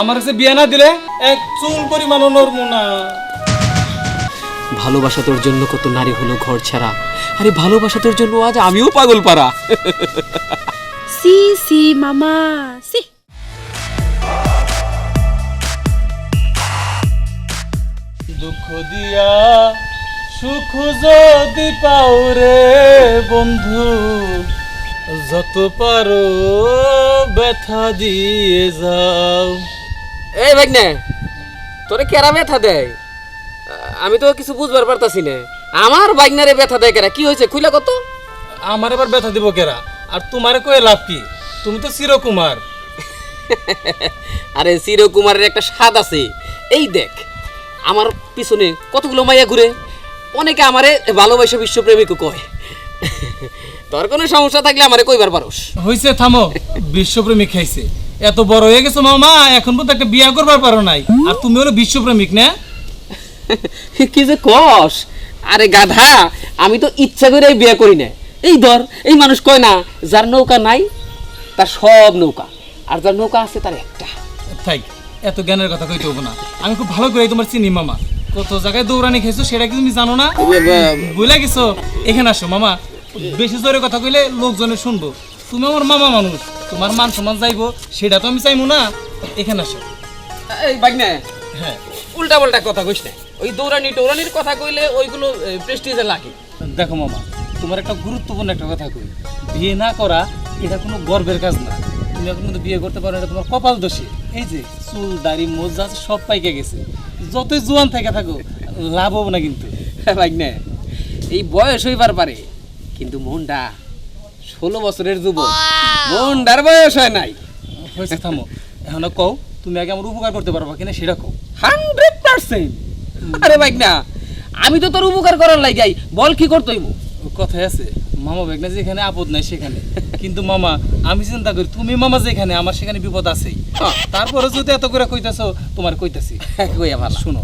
আমার কাছে বিয়ে না দিলে এক চুল পরিমাণও নড়বো না। ভালোবাসা তোর জন্য কত নারী হলো ঘর ছাড়া। আরে ভালোবাসা তোর জন্য আজ আমিও পাগল পারা সি সি মামা সি। দুঃখ দিয়া সুখ যদি পাও রে বন্ধু যত পারো ব্যথা দিয়ে যাও। এই ভাগ্নে তোরে কেরা ব্যথা দেয় আমি তো কিছু বুঝবার পারতাছি না। আমার বাইগনারে ব্যথা দেয় কেরা? কি হয়েছে? খুইলা কত? আমার এবার ব্যথা দিব কেরা? আর তোমার কয়ে লাভ কি? তুমি তো চিরকুমার। আরে চিরকুমারের একটা স্বাদ আছে। এই দেখ আমার পিছনে কতগুলো মাইয়া ঘুরে অনেকে আমারে ভালোবাসা বিশ্বপ্রেমিকও কয়। তোর কোনো সমস্যা থাকলে আমারে কইবার পারোস। হয়েছে থামো। বিশ্বপ্রেমিক খাইছে। এত বড় হয়ে গেছো মামা এখন পর্যন্ত একটা বিয়া করবার পারো নাই। আর তুমি হলো বিশ্বপ্রেমিক না? কি যে কস? আরে গাধা আমি তো ইচ্ছা করে বিয়ে করি না এই ধর এই মানুষ কয় না যার নৌকা নাই তার সব নৌকা। আর যার নৌকা আছে তার একটা। থাক এত জ্ঞানের কথা কইতে হব না। আমি খুব ভালো করে তোমার চিনি মামা। কত জায়গায় দৌড়ানি খেয়েছো সেটা কি তুমি জানো না? বুঝলে গেছো? এখানে আসো মামা। বেশি জোরে কথা কইলে লোকজনে শুনব। তুমি আমার মামা মানুষ। তোমার মান সম্মান যাইবো সেটা তো আমি চাইব না। এখানে আসো। এই বাগনা হ্যাঁ। উল্টা পাল্টা কথা কইস না। ওই দৌড়ানি টৌরানির কথা কইলে ওইগুলো প্রেস্টিজে লাগে। দেখো মামা তোমার একটা গুরুত্বপূর্ণ একটা কথা কই। বিয়ে না করা এটা কোনো গর্বের কাজ না। তুমি এখন কিন্তু বিয়ে করতে পারো এটা তোমার কপাল দোষী। এই যে চুল দাড়ি মোজা সব পাইকে গেছে। যতই জোয়ান থেকে থাকো লাভ হব না কিন্তু। বাগনা এই বয়স হইবার পারে কিন্তু মনটা ষোলো বছরের যুবক। মনটার বয়স হয় নাই। হয়েছে থামো। এখন কও তুমি আগে আমার উপকার করতে পারবা কিনা সেটা কও। Hundred percent. আরে বাইক না আমি তো তোর উপকার করার লাগাই বল কি করতেইব? কথায় আছে মামা বেগনা যেখানে আপদ নাই সেখানে। কিন্তু মামা আমি চিন্তা করি তুমি মামা যেখানে আমার সেখানে বিপদ আছেই। তারপরে যদি এত করে কইতাছো তোমার কইতাছি। কইয়া ভালো। শুনো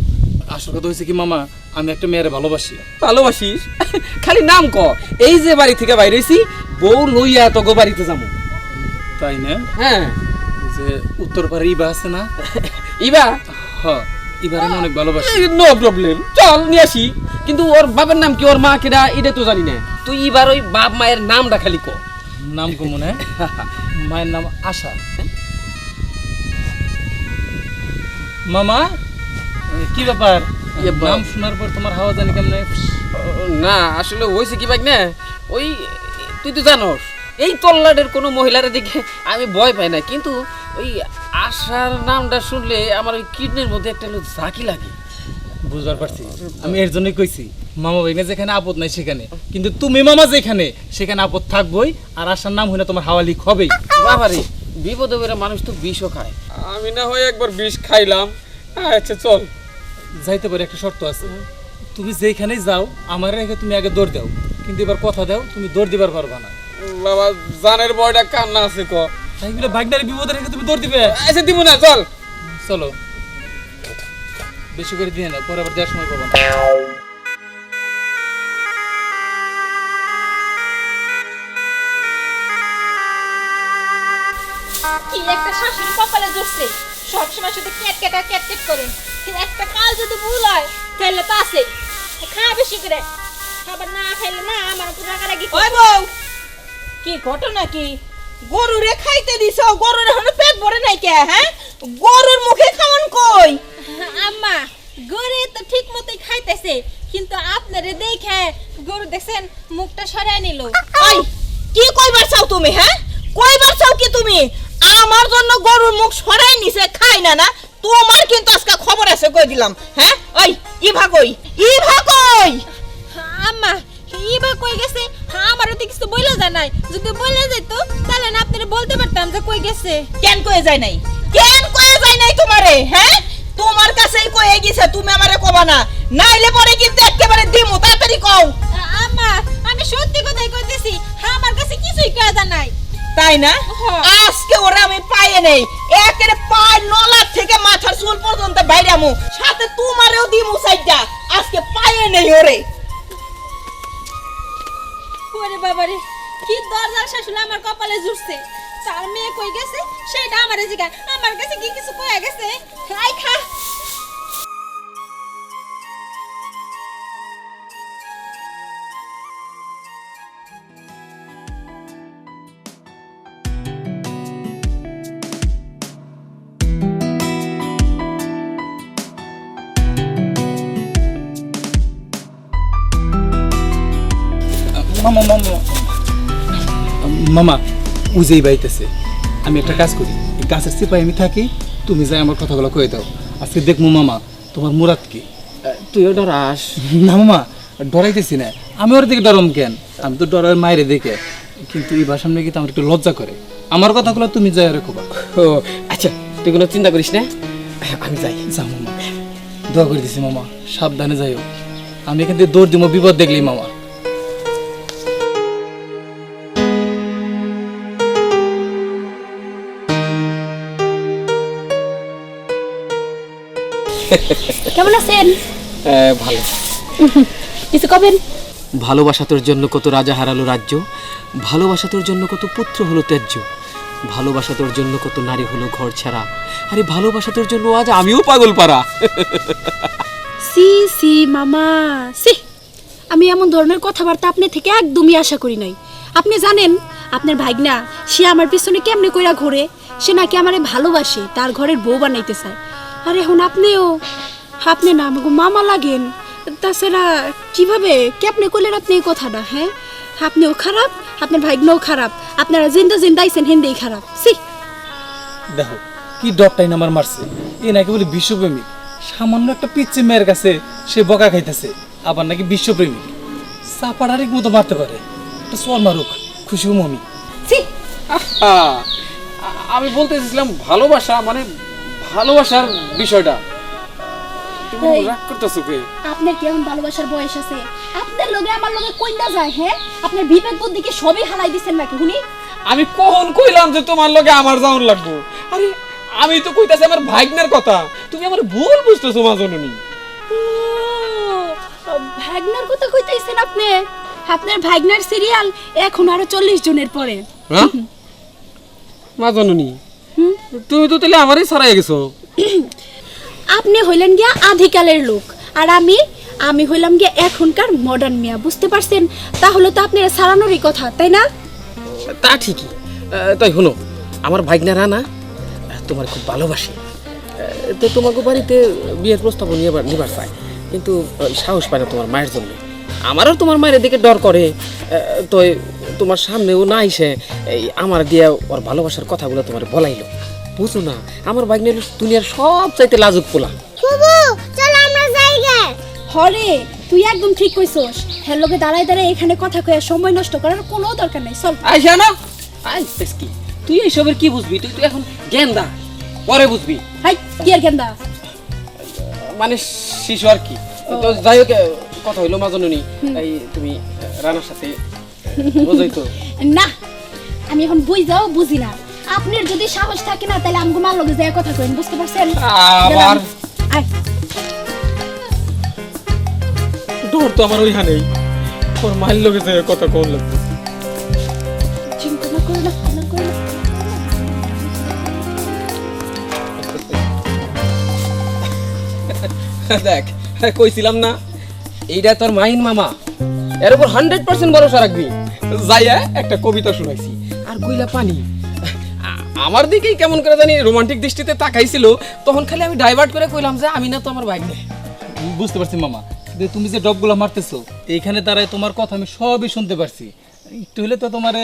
আসল কথা হয়েছে কি মামা আমি একটা মেয়ের ভালোবাসি। ভালোবাসিস? খালি নাম ক। এই যে বাড়ি থেকে বাইরে হইছি বউ লইয়া তোকে বাড়িতে যাব। তাই না? হ্যাঁ। যে উত্তর পাড়ে ইবা আছে না? ইবা? হ ইবার আমি অনেক ভালোবাসি। নো প্রবলেম চল নিয়ে আসি। কিন্তু ওর বাবার নাম কি ওর মা কেডা এটা তো জানি না। তুই এবার ওই বাপ মায়ের নামটা খালি ক। নাম কো মনে মায়ের নাম আশা। মামা কি ব্যাপার? ইয়ে বা- নাম শোনার পর তোমার হাওয়া জানি কেমনে? না আসলে হয়েছে কি বাইক না ওই তুই তো জানোস এই তল্লাটের কোনো মহিলার দিকে আমি ভয় পাই না কিন্তু ওই আশার নামটা শুনলে আমার ওই কিডনির মধ্যে একটা ঝাঁকি লাগে। বুঝবার পারছি। আমি এর জন্যই কইছি মামা ভাইনা যেখানে আপদ নাই সেখানে কিন্তু তুমি মামা যেখানে সেখানে আপদ থাকবই আর আশার নাম হইনা তোমার হাওয়া হাওয়ালি হবেই। বাবারে বিপদে মানুষ তো বিষও খায়। আমি না হয় একবার বিষ খাইলাম। আচ্ছা চল। যাইতে পারি একটা শর্ত আছে। তুমি যেখানেই যাও আমার রেখে তুমি আগে দৌড় দাও। কিন্তু এবার কথা দাও তুমি দৌড় দিবার পারবা না। বাবা জানের বয়টা কান্না আছে ক। তাই বলে ভাগনারি বিপদে রেখে তুমি দৌড় দিবে? আচ্ছা দিব না চল। চলো। বেশি করে দিয়ে না পরে আবার দেওয়ার সময় পাবো না। কি একটা শাশুড়ি কপালে জুটছে সবসময় শুধু ক্যাট ক্যাট আর ক্যাট ক্যাট করে। একটা কাল যদি ভুল হয় তাহলে তো আছেই। খা বেশি করে। খাবার না খাইলে না আমার উপর রাগারাগি ওই বউ! কি ঘটনা কি? গরুরে খাইতে দিছ গরুর এখন পেট ভরে নাই কে হ্যাঁ? গরুর মুখে খাওয়ান কই? আম্মা গরু তো ঠিক মতোই খাইতেছে কিন্তু আপনারে দেখে গরু দেখছেন মুখটা সরায় নিল। কি কইবার চাও তুমি হ্যাঁ? কইবার চাও কি তুমি? আমার জন্য গরুর মুখ সরাই নিছে খাই না না? তোমার কিন্তু আজকে খবর আছে কই দিলাম হ্যাঁ? ওই ইভা কই? ইভা কই? আম্মা ইবা কই গেছে? আমারও তো কিছু বইলা যায় নাই। যদি বইলা যেত তাহলে না আপনারা বলতে পারতাম যে কই গেছে। কেন কয়ে যায় নাই? কেন কয়ে যায় নাই তোমারে হ্যাঁ? তোমার কাছেই কয়ে গেছে তুমি আমারে কবা না। নাইলে পরে কিন্তু একেবারে দিমু তাড়াতাড়ি কও। আম্মা আমি সত্যি কথাই কইতেছি আমার কাছে নাই তাই না? হ্যাঁ। আজকে ওরা আমি পাইয়ে নেই। একের পায়ের নলার থেকে মাথার চুল পর্যন্ত বাইরে আমু। সাথে তোমারেও দিমু সাইডটা। আজকে পাইয়ে নেই ওরে। ওরে বাবারে কি দরজার শাশুড়ি আমার কপালে জুড়ছে। তার মেয়ে কই গেছে? সেটা আমারে জিগায়। আমার কাছে কি কিছু কয়ে গেছে? মামা উজেই বাইতেছে আমি একটা কাজ করি। এই গাছের চিপায় আমি থাকি তুমি যাই আমার কথাগুলো কয়ে দাও। আজকে দেখব মামা তোমার মুরাদ কি? তুইও ডরাস। না মামা ডরাইতেছি না। আমি ওর দিকে ডরম কেন? আমি তো ডরার মায়ের দেখে। কিন্তু এই সামনে কিন্তু আমার একটু লজ্জা করে। আমার কথাগুলো তুমি যাই রেখো ও আচ্ছা তুই কোনো চিন্তা করিস না? আমি যাই। যাও মামা। দোয়া করে দিছি মামা সাবধানে যাইও। আমি এখান থেকে দৌড় দিব বিপদ দেখলি মামা। কেমন আছেন? ভালো। কিছু কবেন? ভালোবাসা তোর জন্য কত রাজা হারালো রাজ্য ভালোবাসা তোর জন্য কত পুত্র হলো ত্যায্য ভালোবাসা তোর জন্য কত নারী হলো ঘর ছাড়া আরে ভালোবাসা তোর জন্য আজ আমিও পাগল পারা সি সি মামা সি আমি এমন ধরনের কথাবার্তা আপনি থেকে একদমই আশা করি নাই। আপনি জানেন আপনার ভাগনা সে আমার পিছনে কেমনে কইরা ঘোরে সে নাকি আমারে ভালোবাসে তার ঘরের বউ বানাইতে চায়। আর এখন আপনিও আপনি না আমাকে মামা লাগেন। তাছাড়া কীভাবে কেমনে করলেন আপনি এই কথাটা হ্যাঁ? আপনিও খারাপ আপনার ভাগ্নও খারাপ। আপনারা জিন্দা জিন্দা আইসেন হিন্দেই খারাপ। সি দেখো কি ডকটাইন আমার মারছে। এ নাকি বলে বিশ্বপ্রেমিক। সামান্য একটা পিচ্ছে মেয়ের কাছে সে বকা খাইতেছে আবার নাকি বিশ্বপ্রেমিক। চাপাড়ারিক মতো মারতে পারে। একটা সোয়াল মারুক খুশি আহা, আমি বলতে চাইছিলাম ভালোবাসা মানে ভালোবাসার বিষয়টা। তুমি এই। রাগ করতেছো কে? আপনার কি এখন ভালোবাসার বয়স আছে? আপনার লগে আমার লগে যায় হ্যাঁ? আপনার বিবেক বুদ্ধি কি সবই হারাই দিছেন নাকি হুনি? আমি কখন কইলাম যে তোমার লগে আমার যাওন লাগবো? আরে আমি তো কইতাছি আমার ভাগ্নের কথা। তুমি আমার ভুল বুঝতেছো মা জননী কথা কইতাইছেন আপনি? আপনার ভাগনার সিরিয়াল এখন আরও চল্লিশ জনের পরে। হ্যাঁ? মা জননী তুমি তো তাহলে আমারই সারাই গেছো। আপনি হইলেন গিয়া আধিকালের লোক আর আমি আমি হইলাম গিয়া এখনকার মডার্ন মিয়া বুঝতে পারছেন? তাহলে তো আপনার সারানোরই কথা তাই না? তা ঠিকই। তাই হলো আমার ভাগ্নারা না আহ, তোমার খুব ভালোবাসে। তো তোমাকে বাড়িতে বিয়ের প্রস্তাব নিয়ে নিবার চায় কিন্তু সাহস পায় না তোমার মায়ের জন্য। আমারও তোমার মায়ের দিকে ডর করে তো তোমার সামনেও না এসে এই আমার দিয়ে ওর ভালোবাসার কথাগুলো তোমার বলাইলো। বুঝো না আমার ভাগ্নের দুনিয়ার সব চাইতে লাজুক পোলা। হরে তুই একদম ঠিক কইছস। হ্যাঁ লোকে দাঁড়ায় দাঁড়ায় এখানে কথা কয়ে সময় নষ্ট করার কোনো দরকার নাই চল। আইসা না আই কি তুই এইসবের কি বুঝবি? তুই তো এখন গেন্দা। পরে বুঝবি। হাই কি আর গেন্দা? মানে শিশু আর কি। তো যাই হোক কথা হইল মাজননী। এই তুমি রানার সাথে বোঝাই তো। না আমি এখন বুঝাও বুঝি না। আপনার যদি সাহস থাকে না তাহলে আমগো মার লগে যায় কথা কইন বুঝতে পারছেন? আবার? আয়। ডর তো আমার ওইখানেই। তোর মাইল লোকে যে কথা কোন লাগবে। চিন্তা না করো না না করো না। দেখ কইছিলাম না এইটা তোর মাইন মামা। এর উপর হান্ড্রেড পার্সেন্ট ভরসা রাখবি। যাইয়া একটা কবিতা শুনাইছি আর গইলা পানি। আমার দিকেই কেমন করে জানি রোমান্টিক দৃষ্টিতে তাকাইছিল তখন খালি আমি ডাইভার্ট করে কইলাম যে আমি না তো আমার বাইক নেই বুঝতে পারছি মামা। তুমি যে ডবগুলো মারতেছো এইখানে দাঁড়ায় তোমার কথা আমি সবই শুনতে পারছি। একটু হলে তো তোমারে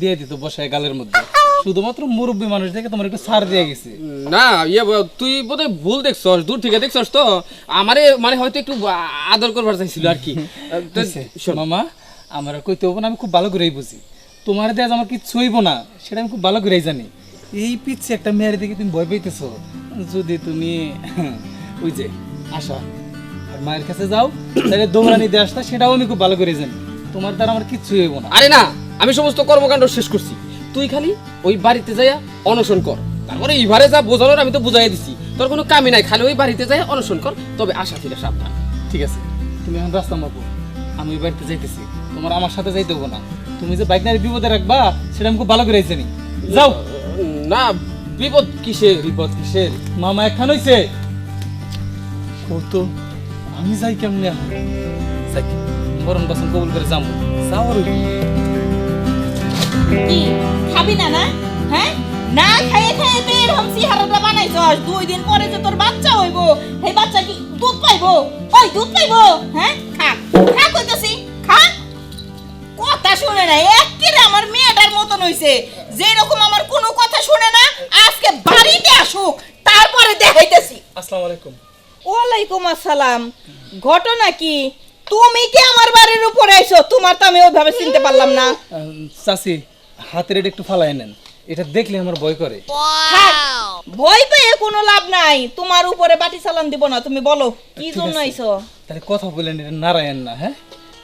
দিয়ে দিত বসায় গালের মধ্যে। শুধুমাত্র মুরব্বী মানুষ দেখে তোমার একটু ছাড় দিয়ে গেছে। না ইয়ে তুই বোধহয় ভুল দেখছস দূর থেকে দেখছস তো। আমারে মানে হয়তো একটু আদর করবার চাইছিল আর কি। শোন, মামা আমার কইতে হব না আমি খুব ভালো করেই বুঝি। তোমার দেয়াজ আমার কিচ্ছু হইব না সেটা আমি খুব ভালো করেই জানি। এই পিচ্ছে একটা মেয়ের দিকে তুমি ভয় পাইতেছো। যদি তুমি ওই যে আশা আর মায়ের কাছে যাও তাহলে দৌড়ানি দিয়ে আসতা সেটাও আমি খুব ভালো করে জানি। তোমার দ্বারা আমার কিচ্ছু হইব না। আরে না আমি সমস্ত কর্মকাণ্ড শেষ করছি। তুই খালি ওই বাড়িতে যাইয়া অনশন কর। তারপরে এইবারে যা বোঝানোর আমি তো বুঝাই দিছি। তোর কোনো কামই নাই খালি ওই বাড়িতে যাই অনশন কর তবে আশা থেকে সাবধান। ঠিক আছে তুমি এখন রাস্তা মাপো। আমি ওই বাড়িতে যাইতেছি। তোমার আমার সাথে যাইতে হব না। তুমি যে বাইক নারী বিপদে রাখবা সেটা আমি খুব ভালো করে জানি। যাও। না বিপদ কিসে বিপদ কিসের? মামা একখান হইছে। কত আমি যাই কেমনে যাই বরণ বাসন কবুল করে যাব যাও কি খাবি না না? হ্যাঁ? না খাইয়ে খাইয়ে তো এরকম চেহারাটা বানাইছস। দুই দিন পরে যে তোর বাচ্চা হইব সেই বাচ্চা কি দুধ পাইবো? ওই দুধ পাইবো? হ্যাঁ? খা। খা কইতাছি। শুনে না একেবারে আমার মেয়েটার মতন হইছে। যেরকম আমার কোনো কথা শুনে না আজকে বাড়িতে আসুক তারপরে দেখাইতেছি। আসসালামু আলাইকুম। ওয়ালাইকুম আসসালাম। ঘটনা কি? তুমি কি আমার বাড়ির উপরে আইছো? তোমার তো আমি ওইভাবে চিনতে পারলাম না। চাচি হাতের এটা একটু ফালাই নেন। এটা দেখলে আমার ভয় করে। থাক, ভয় পেয়ে কোনো লাভ নাই। তোমার উপরে বাটি চালান দিব না তুমি বলো। কি জন্য আইছো? তাহলে কথা বলেন এটা নারায়ণ না হ্যাঁ?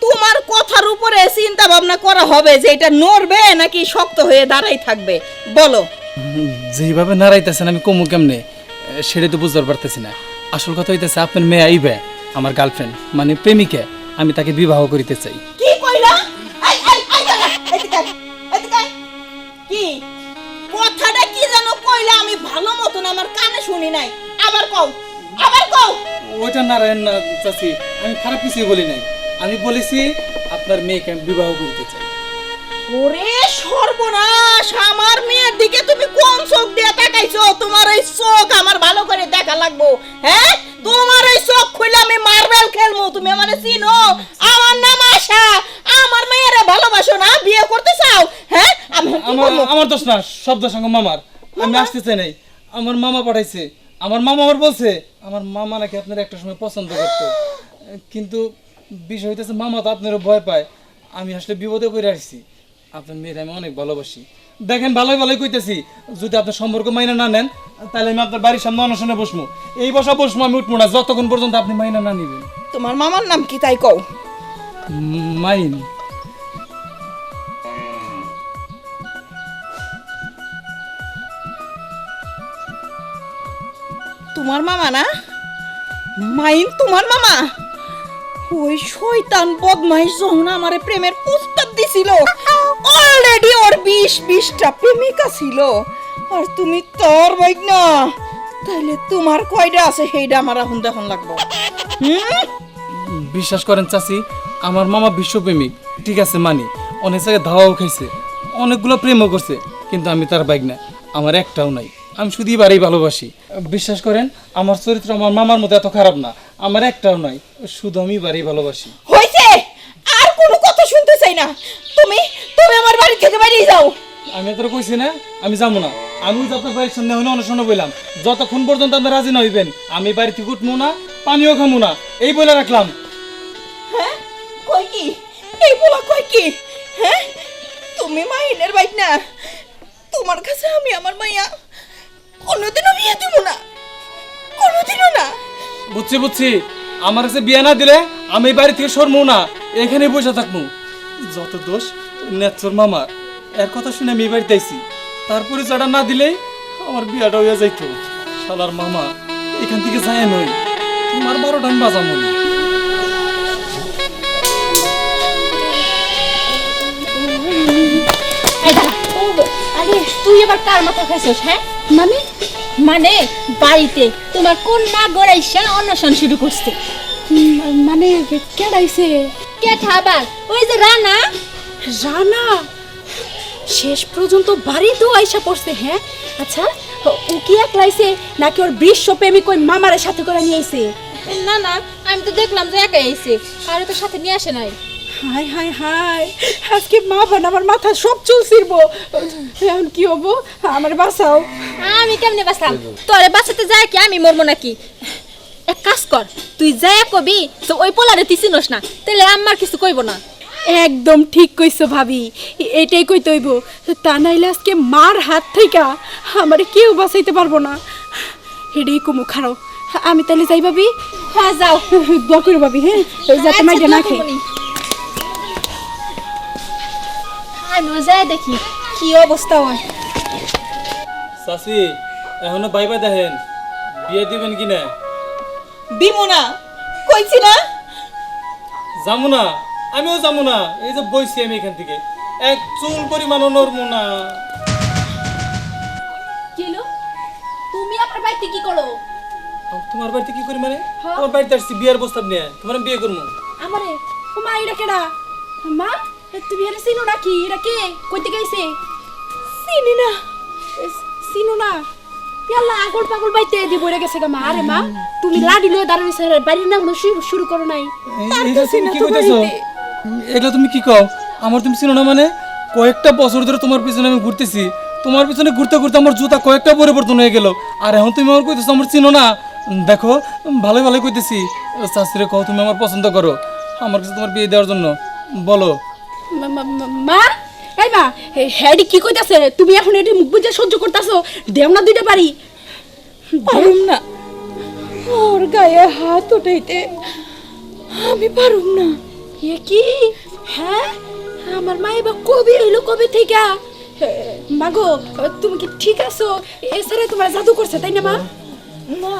তোমার কথার উপরে চিন্তা ভাবনা করা হবে যে এটা নড়বে নাকি শক্ত হয়ে দাঁড়াই থাকবে? বলো। যেভাবে নাড়াইতেছেন আমি কমু কেমনে? সেটা তো বুঝতে পারতেছি না। আসল কথা হইতেছে আপনার মেয়ে আইবে আমার গার্লফ্রেন্ড মানে প্রেমিকা আমি তাকে বিবাহ করিতে চাই। কি কইলা। কি? কথাটা কি যেন কইলা? আমি ভালো মতন আমার কানে শুনি নাই। আবার কও আবার কও। ওইটা নারায়ণ না চাচি আমি খারাপ কিছুই বলি নাই। আমি বলেছি আপনার মেয়েকে আমি বিবাহ করতে চাই। ওরে সর্বনাশ! আমার মেয়ের দিকে তুমি কোন চোখ দিয়ে তাকাইছো? তোমার এই চোখ আমার ভালো করে দেখা লাগবো হ্যাঁ? তোমার এই চোখ খুলে আমি মার্বেল খেলব তুমি আমারে চিনো? আমার নাম আশা। আমার মেয়েরে ভালোবাসো না? বিয়ে করতে চাও হ্যাঁ? আমি আমার? আমার দোষ না শব্দ সঙ্গ মামার। আমি আসতে চাই নাই। আমার মামা পাঠাইছে। আমার মামা আমার বলছে আমার মামা নাকি আপনার একটা সময় পছন্দ করতো। কিন্তু বিষয় হইতেছে মামা তো আপনারও ভয় পায়। আমি আসলে বিপদে পড়ে আসছি। আপনার মেয়ের আমি অনেক ভালোবাসি। দেখেন ভালোই ভালোই কইতেছি যদি আপনার সম্পর্ক মাইনা না নেন তাহলে আমি আপনার বাড়ির সামনে অনশনে বসবো। এই বসা বসবো আমি উঠবো না যতক্ষণ পর্যন্ত আপনি মাইনা না নিবেন। তোমার মামার নাম কি তাই কও? মাইন। তোমার মামা না? মাইন তোমার মামা? ওই শয়তান বদমাইশ যখন আমারে প্রেমের প্রস্তাব দিছিল অলরেডি ওর বিশ বিশটা প্রেমিকা ছিল। আর তুমি তোর বাইক না তাইলে তোমার কয়টা আছে সেইটা আমার এখন দেখুন লাগবো। বিশ্বাস করেন চাচি, আমার মামা বিশ্বপ্রেমিক ঠিক আছে, মানি। অনেক জায়গায় ধাওয়াও খাইছে। অনেকগুলো প্রেমও করছে, কিন্তু আমি তার বাইক না আমার একটাও নাই। আমি শুধু এবারেই ভালোবাসি। বিশ্বাস করেন, আমার চরিত্র আমার মামার মতো এত খারাপ না। আমার একটাও নাই। শুধু আমি এবারেই ভালোবাসি। হইছে আর কোনো কথা শুনতে চাই না। তুমি তুমি আমার বাড়ি থেকে বেরিয়ে যাও। আমি তোর কইছি না আমি যাব না। আমি ওই যে আপনার বাড়ির সামনে হইলে অনুসরণ বললাম যতক্ষণ পর্যন্ত আপনি রাজি না হইবেন আমি বাড়ি থেকে উঠবো না পানিও খামো না। এই বলে রাখলাম। হ্যাঁ? কই কি? এই বলা কই কি? হ্যাঁ? তুমি মাইনের বাইক না। তোমার কাছে আমি আমার মাইয়া কোনোদিনও বিয়ে দিব না। কোনোদিনও না। বুঝছি বুঝছি। আমার কাছে বিয়ে না দিলে আমি এই বাড়ি থেকে সরমু না। এখানে বসে থাকব যত দোষ নেত্রর মামার এর কথা শুনে আমি এই বাড়িতে আইছি। তারপরে যাটা না দিলেই আমার বিয়াটা হয়ে যাইতো। শালার মামা এখান থেকে যায় নই তোমার বারোটা আমি বাজামনি এই আরে তুই এবার কার মাথা খাইছিস হ্যাঁ? মানে? মানে বাড়িতে তোমার কোন না গড়াইসা অন্বেষণ শুরু করছে? মানে কেডাইছে কে খাবার ওই যে রানা। রানা? শেষ পর্যন্ত বাড়িতেও আইসা পড়ছে হ্যাঁ? আচ্ছা ও- কি একলাইছে নাকি ওর বিশ্ব প্রেমিক ওই মামারের সাথে করে নিয়ে আইছে? না না আমি তো দেখলাম যে একাই আইছে আর তো সাথে নিয়ে আসে নাই। Hi hi hi. আজকে মা বান আমার মাথা সব চুল ছিড়বো এখন কি হব? আমার বাসাও আমি কেমনে বাঁচলাম? তোরে বাঁচাতে যায় কি আমি মরবো নাকি? এক কাজ কর তুই যায় কবি তো ওই পোলারে তুই চিনস না তাহলে আমার কিছু কইব না। একদম ঠিক কইছো ভাবি এটাই কই তৈব তা নাইলে আজকে মার হাত থেকে আমারে কেউ বাঁচাইতে পারব না। এটাই কুমু খারাও। আমি তাহলে যাই ভাবি। হ্যাঁ যাও। দোয়া করে ভাবি হ্যাঁ? যাতে আচ্ছা, মাইটা না দোয়া খাই। আমিও যাই দেখি কি অবস্থা হয় চাচি এখনও বাইবা দেখেন বিয়ে দিবেন কি না দিব না কইছি না। যাব না আমিও যাব না এই যে বইছি আমি এখান থেকে। এক চুল পরিমাণও নড়বো না। কিলো তুমি আমার বাড়িতে কি করো? তোমার বাড়িতে কি করি মানে? তোমার বাড়িতে আসছি বিয়ের প্রস্তাব নিয়ে তোমার বিয়ে করব আমারে ও মা এটা কেডা? মা তুমি এটা চিনো নাকি এটা কে কইতে গেছে চিনি না চিনো না পেলা আগল পাগল বাইতে দিব রে গেছে গা মা আরে মা তুমি লাডি লয়ে দাঁড়াইছে বাড়ির না শুরু শুরু করো নাই এই- এইটা তুমি কি কইতেছো এগুলো তুমি কি কও আমার তুমি চিনো না মানে কয়েকটা বছর ধরে তোমার পিছনে আমি ঘুরতেছি তোমার পিছনে ঘুরতে ঘুরতে আমার জুতা কয়েকটা পরিবর্তন হয়ে গেল আর এখন তুমি আমার কইতেছো আমার চিনো না দেখো ভালো ভালো কইতেছি শাস্ত্রীরে কও তুমি আমার পছন্দ করো আমার কাছে তোমার বিয়ে দেওয়ার জন্য বলো মা- এই মা হ্যাডি কি কইতাছে? তুমি এখন এটি মুখ বুঝে সহ্য করতাছো? দেও না দুইটা বাড়ি পারুম না। ওর গায়ে হাত উঠাইতে আমি পারুম না। এ কি? হ্যাঁ? আমার মা এবার কবে হইল কবে থেকে মাগো তুমি কি ঠিক আছো? এছাড়া তোমার জাদু করছে তাই না মা? না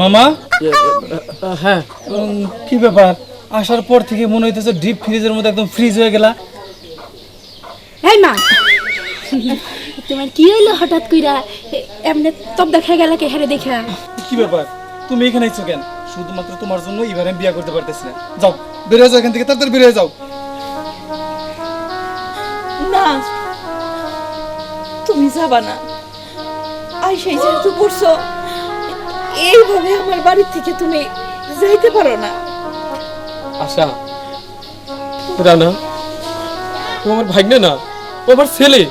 মামা? হ্যাঁ কি ব্যাপার? আসার পর থেকে মনে হইতেছে ডিপ ফ্রিজের মধ্যে একদম ফ্রিজ হয়ে গেলা। এই মা তোমার কি হইল হঠাৎ কইরা? এমনি তব দেখা গেল কে হেরে দেখা? কি ব্যাপার? তুমি এখানে আইছো কেন? শুধুমাত্র তোমার জন্য এবার আমি বিয়ে করতে পারতেছি না। যাও বেরিয়ে যাও এখান থেকে তাড়াতাড়ি বেরিয়ে যাও। না তুমি যাবা না। আইসাই যেহেতু করছ এইভাবে আমার বাড়ি থেকে তুমি যাইতে পারো না। আশা রানা ও আমার ভাগ্নে না ও আমার ছেলে।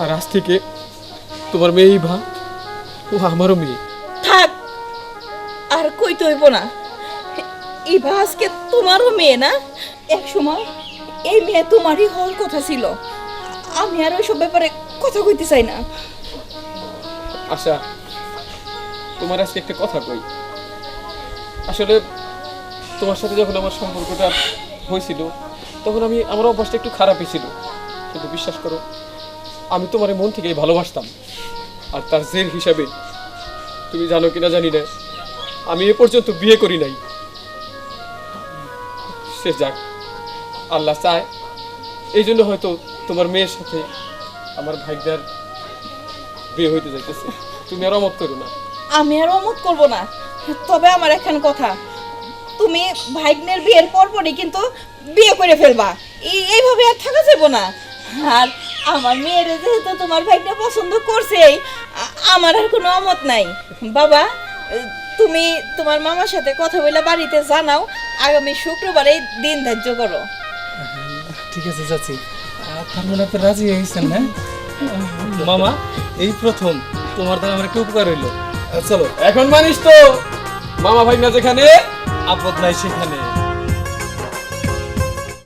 আর আজ থেকে তোমার মেয়ে ভা ও আমারও মেয়ে। থাক আর কইতে হইব না। ইভা আজকে তোমারও মেয়ে না? এক সময় এই মেয়ে তোমারই হওয়ার কথা ছিল। আমি আর ওইসব ব্যাপারে কথা কইতে চাই না। আশা তোমার আজকে একটা কথা কই। আসলে তোমার সাথে যখন আমার সম্পর্কটা হয়েছিল, তখন আমি, আমার অভ্যাসটা একটু খারাপই ছিল। কিন্তু বিশ্বাস করো, আমি তোমার মন থেকেই ভালোবাসতাম। আর তার জের হিসাবে, তুমি জানো কিনা জানি না, আমি এ পর্যন্ত বিয়ে করি নাই। সে যাক, আল্লাহ চায়, এই জন্য হয়তো তোমার মেয়ের সাথে আমার ভাইদার বিয়ে হইতে যাইতেছে। তুমি আর অমত করো না। আমি আর অমত করব না। তবে আমার এখন কথা। তুমি ভাগ্নের বিয়ের পরপরই কিন্তু বিয়ে করে ফেলবা। এই এইভাবে আর থাকা যাব না। আর আমার মেয়ের যেহেতু তোমার ভাইটা পছন্দ করছেই আ- আমার আর কোনো অমত নাই। বাবা তুমি তোমার মামার সাথে কথা বলে বাড়িতে জানাও আগামী শুক্রবারে দিন ধার্য করো। ঠিক আছে যাচ্ছি তার মানে রাজি হয়ে গেছেন না? মামা এই প্রথম। তোমার দ্বারা আমার একটা উপকার হইল। চলো এখন মানিস তো। মামা ভাই না যেখানে আপদ নাই সেখানে।